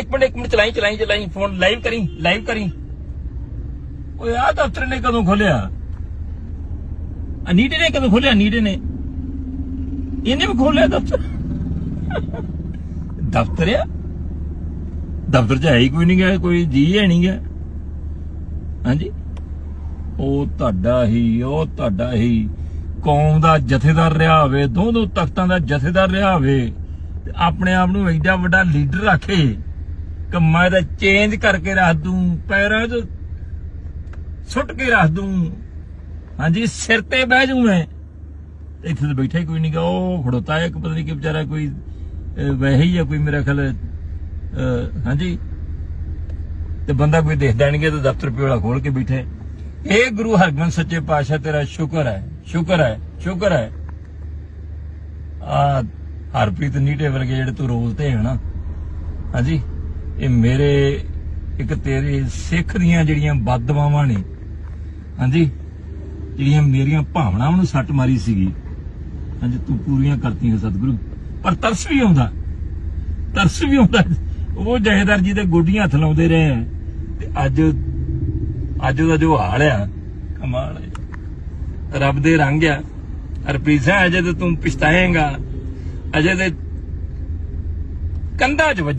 ਇੱਕ ਮਿੰਟ ਇੱਕ ਮਿੰਟ ਚਲਾਈ ਚਲਾਈ ਚਲਾਈ। ਫੋਨ ਲਾਈਵ ਕਰੀ ਲਾਈਵ ਕਰੀ। ਓਏ ਆ ਦਫ਼ਤਰ ਨੇ ਕਦੋਂ ਖੋਲਿਆ? ਅਨੀਟੇ ਨੇ ਕਦੋਂ ਖੋਲਿਆ? ਨੀਟੇ ਨੇ। ਇਹਨੇ ਵੀ ਖੋਲਿਆ ਦਫ਼ਤਰ। ਦਫ਼ਤਰ ਆ? ਦਫ਼ਤਰ ਚ ਹੈ ਹੀ ਕੋਈ ਨਹੀਂ ਗਿਆ ਕੋਈ ਜੀ ਹੈ ਨਹੀਂ ਗਿਆ ਹਾਂਜੀ? ਉਹ ਤੁਹਾਡਾ ਹੀ, ਉਹ ਤੁਹਾਡਾ ਹੀ। ਕੌਮ ਦਾ ਜਥੇਦਾਰ ਰਿਹਾ ਹੋਵੇ ਦੋ ਦੋ ਤਖਤਾਂ ਦਾ ਜਥੇਦਾਰ ਰਿਹਾ ਹੋਵੇ, ਤੇ ਆਪਣੇ ਆਪ ਨੂੰ ਐਡਾ ਵੱਡਾ ਲੀਡਰ ਰੱਖੇ। ਕਿ ਮੈਂ ਤਾਂ ਚੇਂਜ ਕਰਕੇ ਰੱਖ ਦੂੰ, ਪੈਰਾਂ 'ਚ ਸੁੱਟ ਕੇ ਰੱਖ ਦੂੰ। ਹਾਂਜੀ, ਸਿਰ ਤੇ ਬਹਿ ਜੂ ਮੈਂ। ਇੱਥੇ ਤਾਂ ਬੈਠਾ ਹੀ ਕੋਈ ਨਹੀਂ ਗਾ ਉਹ ਖੜੋਤਾ ਹੈ ਪਤਾ ਨਹੀਂ ਕਿ ਵਿਚਾਰਾ ਕੋਈ ਵੈਸੇ ਹੀ ਆ ਕੋਈ ਮੇਰਾ ਖਿਆਲ ਹਾਂਜੀ। ਤੇ ਬੰਦਾ ਕੋਈ ਦੇਖਦਾ ਨਹੀਂ ਕਿ ਦਫ਼ਤਰ ਪਿਓਲਾ ਖੋਲ ਕੇ ਬੈਠੇ ਇਹ ਗੁਰੂ ਹਰਗੋਬਿੰਦ ਸੱਚੇ ਪਾਤਸ਼ਾਹ ਤੇਰਾ ਸ਼ੁਕਰ ਹੈ ਸ਼ੁਕਰ ਹੈ ਸ਼ੁਕਰ ਹੈ। ਆ ਹਰਪ੍ਰੀਤ ਨੀਟੇ ਵਰਗੇ ਜਿਹੜੇ ਤੂੰ ਰੋਲ ਤੇ ਹੈ ਨਾ। ਹਾਂਜੀ। ਇਹ ਮੇਰੇ ਇੱਕ ਤੇਰੇ ਸਿੱਖ ਦੀਆਂ ਜਿਹੜੀਆਂ ਬਦਦੁਆਵਾਂ ਨੇ, ਹਾਂਜੀ, ਜਿਹੜੀਆਂ ਮੇਰੀਆਂ ਭਾਵਨਾਵਾਂ ਨੂੰ ਸੱਟ ਮਾਰੀ ਸੀਗੀ। ਹਾਂਜੀ, ਤੂੰ ਪੂਰੀਆਂ ਕਰਤੀਆਂ ਸਤਿਗੁਰੂ। ਪਰ ਤਰਸ ਵੀ ਆਉਂਦਾ। ਤਰਸ ਵੀ ਆਉਂਦਾ। ਉਹ ਜਹੇਦਾਰ ਜੀ ਦੇ ਗੋਡੀਆਂ ਹੱਥ ਲਾਉਂਦੇ ਰਹੇ ਆ। ਤੇ ਅੱਜ ਅੱਜ ਉਹਦਾ ਜੋ ਹਾਲ ਆ, ਕਮਾਲ ਹੈ ਰੱਬ ਦੇ ਰੰਗ ਆ। ਹਰਪ੍ਰੀਤ ਸਿੰਘ, ਅਜੇ ਤੇ ਤੂੰ ਪਛਤਾਏਗਾ। ਅਜੇ ਤੇ ਕੰਧਾ 'ਚ ਵੱਜੇ